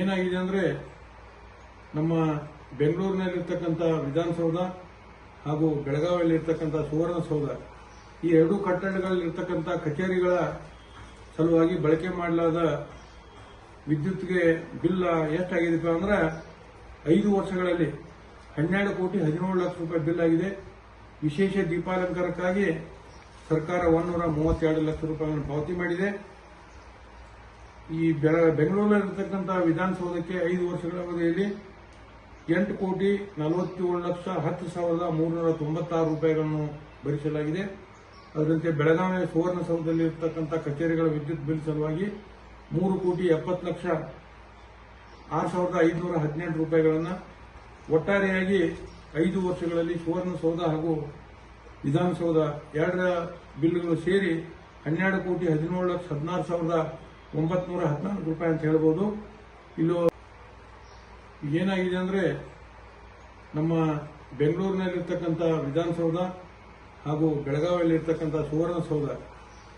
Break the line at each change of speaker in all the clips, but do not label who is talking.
ಏನಾಗಿದೆ ಅಂದರೆ ನಮ್ಮ ಬೆಂಗಳೂರಿನಲ್ಲಿರ್ತಕ್ಕಂಥ ವಿಧಾನಸೌಧ ಹಾಗೂ ಬೆಳಗಾವಿಯಲ್ಲಿರ್ತಕ್ಕಂಥ ಸುವರ್ಣಸೌಧ, ಈ ಎರಡೂ ಕಟ್ಟಡಗಳಲ್ಲಿರ್ತಕ್ಕಂಥ ಕಚೇರಿಗಳ ಸಲುವಾಗಿ ಬಳಕೆ ಮಾಡಲಾದ ವಿದ್ಯುತ್ಗೆ ಬಿಲ್ ಎಷ್ಟಾಗಿದೆಪ್ಪ ಅಂದ್ರೆ ಐದು ವರ್ಷಗಳಲ್ಲಿ ಹನ್ನೆರಡು ಕೋಟಿ ಹದಿನೇಳು ಲಕ್ಷ ರೂಪಾಯಿ ಬಿಲ್ ಆಗಿದೆ. ವಿಶೇಷ ದೀಪಾಲಂಕಾರಕ್ಕಾಗಿ ಸರ್ಕಾರ ಒಂದೂರ ಮೂವತ್ತೆರಡು ಲಕ್ಷ ರೂಪಾಯಿಗಳನ್ನು ಪಾವತಿ ಮಾಡಿದೆ. ಈ ಬೆಳ ಬೆಂಗಳೂರಿನಲ್ಲಿರ್ತಕ್ಕಂಥ ವಿಧಾನಸೌಧಕ್ಕೆ ಐದು ವರ್ಷಗಳ ಅವಧಿಯಲ್ಲಿ ಎಂಟು ಕೋಟಿ ನಲವತ್ತೇಳು ಲಕ್ಷ ಹತ್ತು ಸಾವಿರದ ಮೂರುನೂರ ತೊಂಬತ್ತಾರು ರೂಪಾಯಿಗಳನ್ನು ಭರಿಸಲಾಗಿದೆ. ಅದರಂತೆ ಬೆಳಗಾವಿ ಸುವರ್ಣಸೌಧದಲ್ಲಿ ಇರತಕ್ಕಂಥ ಕಚೇರಿಗಳ ವಿದ್ಯುತ್ ಬಿಲ್ ಸಲುವಾಗಿ ಮೂರು ಕೋಟಿ ಎಪ್ಪತ್ತು ಲಕ್ಷ ಆರು ಸಾವಿರದ ಐದುನೂರ ಹದಿನೆಂಟು ರೂಪಾಯಿಗಳನ್ನು ಒಟ್ಟಾರೆಯಾಗಿ ಐದು ವರ್ಷಗಳಲ್ಲಿ ಸುವರ್ಣಸೌಧ ಹಾಗೂ ವಿಧಾನಸೌಧ ಎರಡರ ಬಿಲ್ಗಳು ಸೇರಿ ಹನ್ನೆರಡು ಕೋಟಿ ಹದಿನೇಳು ಲಕ್ಷ ಹದಿನಾರು ಸಾವಿರದ ಒಂಬತ್ನೂರ ಹದಿನಾಲ್ಕು ರೂಪಾಯಿ ಅಂತ ಹೇಳ್ಬೋದು. ಇಲ್ಲೂ ಏನಾಗಿದೆ ಅಂದರೆ ನಮ್ಮ ಬೆಂಗಳೂರಿನಲ್ಲಿರ್ತಕ್ಕಂಥ ವಿಧಾನಸೌಧ ಹಾಗೂ ಬೆಳಗಾವಿಯಲ್ಲಿರ್ತಕ್ಕಂಥ ಸುವರ್ಣಸೌಧ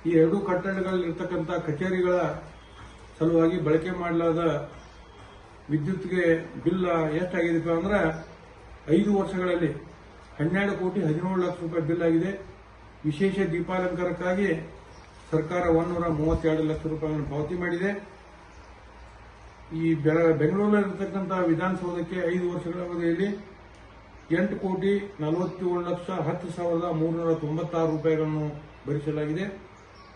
ಈ ಎರಡೂ ಕಟ್ಟಡಗಳಲ್ಲಿರ್ತಕ್ಕಂಥ ಕಚೇರಿಗಳ ಸಲುವಾಗಿ ಬಳಕೆ ಮಾಡಲಾದ ವಿದ್ಯುತ್ಗೆ ಬಿಲ್ ಎಷ್ಟಾಗಿದೆಪ್ಪ ಅಂದ್ರೆ ಐದು ವರ್ಷಗಳಲ್ಲಿ ಹನ್ನೆರಡು ಕೋಟಿ ಹದಿನೇಳು ಲಕ್ಷ ರೂಪಾಯಿ ಬಿಲ್ ಆಗಿದೆ. ವಿಶೇಷ ದೀಪಾಲಂಕಾರಕ್ಕಾಗಿ ಸರ್ಕಾರ ಒಂದೂರ ಮೂವತ್ತೆರಡು ಲಕ್ಷ ರೂಪಾಯಿಗಳನ್ನು ಪಾವತಿ ಮಾಡಿದೆ. ಈ ಬೆಂಗಳೂರಿನಲ್ಲಿರ್ತಕ್ಕಂಥ ವಿಧಾನಸೌಧಕ್ಕೆ ಐದು ವರ್ಷಗಳ ಅವಧಿಯಲ್ಲಿ ಎಂಟು ಕೋಟಿ ನಲವತ್ತೇಳು ಲಕ್ಷ ಹತ್ತು ಸಾವಿರದ ಮೂರುನೂರ ತೊಂಬತ್ತಾರು ರೂಪಾಯಿಗಳನ್ನು ಭರಿಸಲಾಗಿದೆ.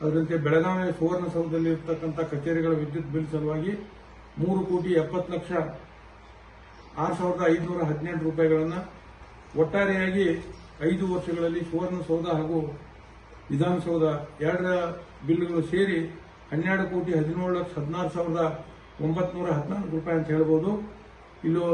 ಅದರಂತೆ ಬೆಳಗಾವಿ ಸುವರ್ಣಸೌಧದಲ್ಲಿ ಇರತಕ್ಕಂಥ ಕಚೇರಿಗಳ ವಿದ್ಯುತ್ ಬಿಲ್ ಸಲುವಾಗಿ ಮೂರು ಕೋಟಿ ಎಪ್ಪತ್ತು ಲಕ್ಷ ಆರು ಸಾವಿರದ ಐದುನೂರ ಹದಿನೆಂಟು ರೂಪಾಯಿಗಳನ್ನು ಒಟ್ಟಾರೆಯಾಗಿ ಐದು ವರ್ಷಗಳಲ್ಲಿ ಸುವರ್ಣಸೌಧ ಹಾಗೂ ವಿಧಾನಸೌಧ ಎರಡರ ಬಿಲ್ಗಳು ಸೇರಿ ಹನ್ನೆರಡು ಕೋಟಿ ಹದಿನೇಳು ಲಕ್ಷ ಹದಿನಾರು ಸಾವಿರದ ಒಂಬತ್ನೂರ ಹದಿನಾಲ್ಕು ರೂಪಾಯಿ ಅಂತ ಹೇಳ್ಬೋದು. ಇಲ್ಲೂ